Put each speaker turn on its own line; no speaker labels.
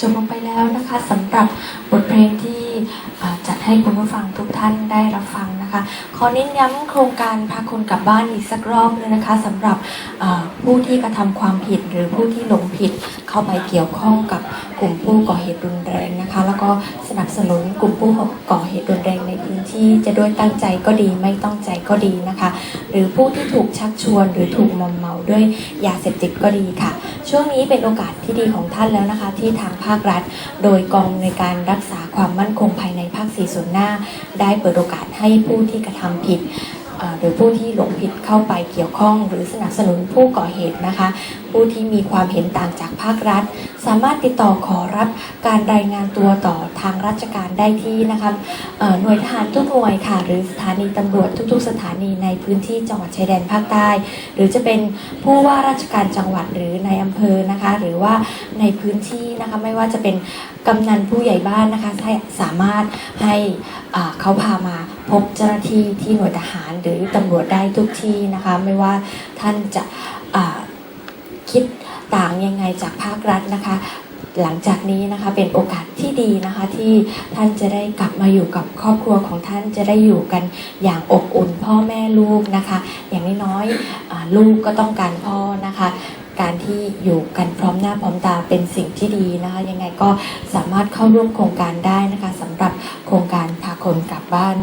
จบลงไปแล้วนะคะสำหรับบทเพลงที่จัดให้คุณผู้ฟังทุกท่านได้รับฟังนะคะ ขอเน้นย้ำโครงการพาคนกลับบ้านอีกสักรอบเลยนะคะสำหรับผู้ที่กระทำความผิดหรือผู้ที่หลงผิดเข้าไปเกี่ยวข้องกับกลุ่มผู้ก่อเหตุรุนแรงนะคะ แล้วก็สนับสนุนกลุ่มผู้ก่อเหตุรุนแรง ที่จะด้วยตั้งใจก็ดีไม่ตั้งใจก็ดีนะคะ หรือผู้ที่ถูกชักชวนหรือถูกมอมเมาด้วยยาเสพติดก็ดีค่ะ ช่วงนี้เป็นโอกาสที่ดีของท่านแล้วนะคะ ที่ทางภาครัฐ โดยกองในการรักษาความมั่นคงภายในภาคสี่ส่วนหน้า ได้เปิดโอกาสให้ผู้ที่กระทำผิดหรือผู้ที่หลงผิดเข้าไปเกี่ยวข้อง หรือสนับสนุนผู้ก่อเหตุนะคะผู้ที่มีความเห็นต่างจากภาครัฐ สามารถติดต่อขอรับการรายงานตัวต่อทางราชการได้ที่นะคะหน่วยทหารทุกหน่วยค่ะ หรือสถานีตำรวจทุก ๆ สถานีในพื้นที่จังหวัดชายแดนภาคใต้ หรือจะเป็นผู้ว่าราชการจังหวัดหรือในอำเภอนะคะ หรือว่าในพื้นที่นะคะไม่ว่าจะเป็นกำนันผู้ใหญ่บ้านนะคะให้สามารถให้เขาพามาพบเจ้าหน้าที่ที่หน่วยทหารหรือตำรวจได้ทุกที่นะคะ ไม่ว่าท่านจะ คิดต่างยังไงจากภาครัฐนะคะ หลังจากนี้นะคะเป็นโอกาสที่ดีนะคะที่ท่านจะได้กลับมาอยู่กับครอบครัวของท่านจะได้อยู่กันอย่างอบอุ่นพ่อแม่ลูกนะคะ อย่างน้อยๆลูกก็ต้องการพ่อนะคะการที่อยู่กันพร้อมหน้าพร้อมตาเป็นสิ่งที่ดีนะคะยังไงก็สามารถเข้าร่วมโครงการได้นะคะสำหรับโครงการพาคนกลับบ้าน